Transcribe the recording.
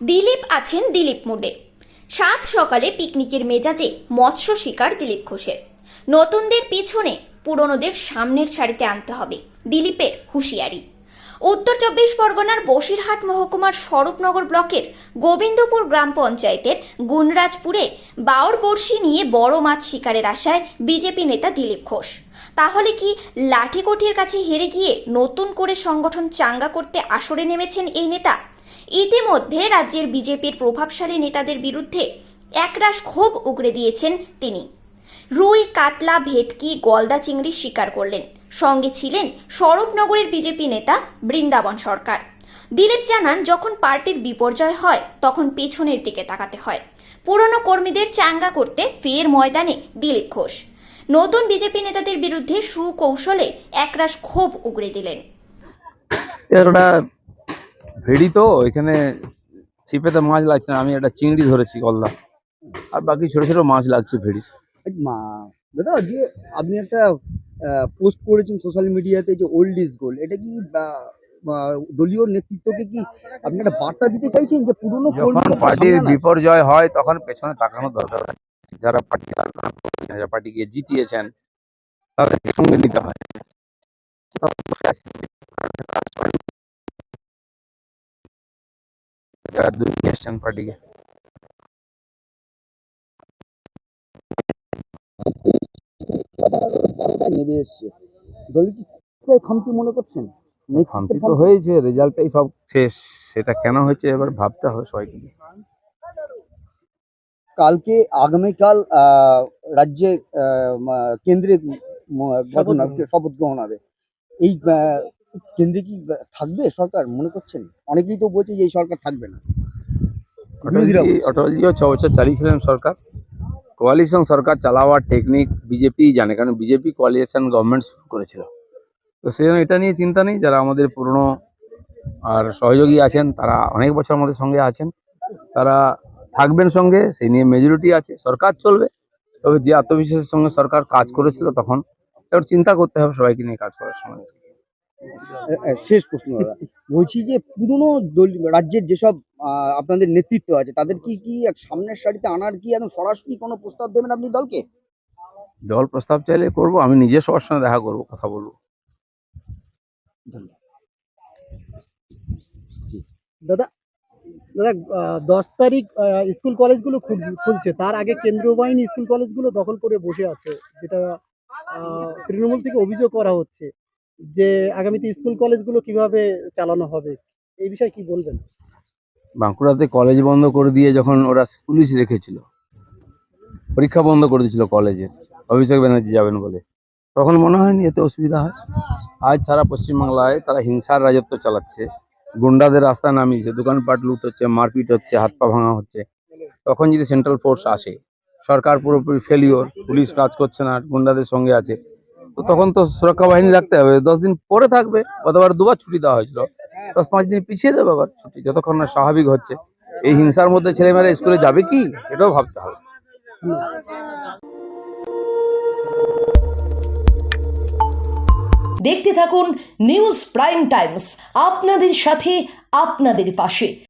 দিলীপ আছেন দিলীপ মুডে সাত সকালে পিকনিকের মেজাজে মৎস্য শিকার দিলীপ ঘোষের। নতুনদের পিছনে পুরনোদের সামনের সারিতে আনতে হবে দিলীপের হুঁশিয়ারি। উত্তর চব্বিশ পরগনার বসিরহাট মহকুমার স্বরূপনগর ব্লকের গোবিন্দপুর গ্রাম পঞ্চায়েতের গুনরাজপুরে বাওর বড়শি নিয়ে বড় মাছ শিকারের আশায় বিজেপি নেতা দিলীপ ঘোষ। তাহলে কি লাঠিকটির কাছে হেরে গিয়ে নতুন করে সংগঠন চাঙ্গা করতে আসরে নেমেছেন এই নেতা? ইতিমধ্যে রাজ্যের বিজেপির প্রভাবশালী নেতাদের বিরুদ্ধে একরাশ ক্ষোভ উগরে দিয়েছেন তিনি। রুই, কাতলা, ভেটকি, গলদা চিংড়ি স্বীকার করলেন। সঙ্গে ছিলেন স্বরূপনগরের বিজেপি নেতা বৃন্দাবন সরকার। দিলীপ জানান, যখন পার্টির বিপর্যয় হয়, তখন পেছনের দিকে তাকাতে হয়। পুরনো কর্মীদের চাঙ্গা করতে ফের ময়দানে দিলীপ ঘোষ। নতুন বিজেপি নেতাদের বিরুদ্ধে সুকৌশলে একরাশ ক্ষোভ উগরে দিলেন। ভেড়ি তো এখানে ছিপেতে মাছ লাগছে না আমি একটা চিংড়ি ধরেছি গলদা আর বাকি ছোট ছোট মাছ লাগছে ভেড়ি মা দাদা যে আপনি একটা পোস্ট করেছেন সোশ্যাল মিডিয়াতে যে ওল্ড ইজ গোল্ড এটা কি দলীয় নেতৃত্বকে কি আপনি একটা বার্তা দিতে চাইছেন যে পুরনো যখন পার্টির বিপর্যয় হয় তখন পেছনে তাকানো দরকার যারা পার্টি যারা পার্টিকে জিতিয়েছেন তাদেরকে সঙ্গে নিতে হয়। দুই এসছেন পার্টিকে। নেমে এসছে। দল কি খামতি মনে করছেন? শান্তি তো হয়েছে রেজাল্টটাই সব শেষ। সেটা কেন হয়েছে এবার ভাবতে হবে সবাইকে। কালকে আগামীকাল আহ, রাজ্যে কেন্দ্রে ম- শপথ গ্রহণ। হবে। এই আহ, কেন্দ্রে কি থাকবে সরকার মনে করছেন? অনেকেই তো বলছে যে এই সরকার থাকবে না। অটলজিও ছ বছর চালিয়েছিলেন সরকার। কোয়ালিশন সরকার চালাওয়ার টেকনিক বিজেপি জানে কারণ বিজেপি কোয়ালিশন গভর্নমেন্ট শুরু করেছিল। তো সেই জন্য এটা নিয়ে চিন্তা নেই যারা আমাদের পুরনো আর সহযোগী আছেন তারা অনেক বছর আমাদের সঙ্গে আছেন তারা থাকবেন সঙ্গে সেই নিয়ে মেজরিটি আছে সরকার চলবে। তবে যে আত্মবিশ্বাসের সঙ্গে সরকার কাজ করেছিল তখন এবার চিন্তা করতে হবে সবাইকে নিয়ে কাজ করার সময় শেষ প্রশ্ন দাদা। বলছি যে পুরনো দল রাজ্যের যেসব আপনাদের নেতৃত্ব আছে তাদের কি কি এক সামনের সারিতে আনার কি একদম সরাসরি কোনো প্রস্তাব দেবেন আপনি দলকে? দল প্রস্তাব চাইলে করব আমি নিজে সবার সঙ্গে দেখা করব কথা বলব। দাদা দাদা দশ তারিখ স্কুল কলেজগুলো খুলছে তার আগে কেন্দ্রীয় বাহিনী স্কুল কলেজগুলো দখল করে বসে আছে যেটা তৃণমূল থেকে অভিযোগ করা হচ্ছে। যে আগামীতে স্কুল কলেজগুলো কীভাবে চালানো হবে, এই বিষয়ে কি বলবেন? বাঁকুড়াতে কলেজ বন্ধ করে দিয়ে যখন ওরা পুলিশ রেখেছিল, পরীক্ষা বন্ধ করে দিয়েছিল কলেজের, অভিষেক ব্যানার্জি যাবেন বলে, তখন মনে হয়নি এতে অসুবিধা হয়? আজ সারা পশ্চিমবাংলায় তারা হিংসার রাজত্ব চালাচ্ছে, গুন্ডাদের রাস্তায় নামিয়েছে, দোকানপাট লুট হচ্ছে, মারপিট হচ্ছে, হাত পা ভাঙা হচ্ছে। তখন যদি সেন্ট্রাল ফোর্স আসে, সরকার পুরোপুরি ফেলিওর পুলিশ কাজ করছে না, গুন্ডাদের সঙ্গে আছে তো তখন তো সুরক্ষা বাহিনী রাখতে হবে। দশ দিন পরে থাকবে, গতবার দুবার ছুটি দেওয়া হয়েছিল। দশ পাঁচ দিন পিছিয়ে দেবে আবার ছুটি, যতক্ষণ না স্বাভাবিক হচ্ছে। এই হিংসার মধ্যে ছেলেমেয়েরা স্কুলে যাবে কি? এটাও ভাবতে হবে। দেখতে থাকুন নিউজ প্রাইম টাইমস, আপনাদের সাথে, আপনাদের পাশে।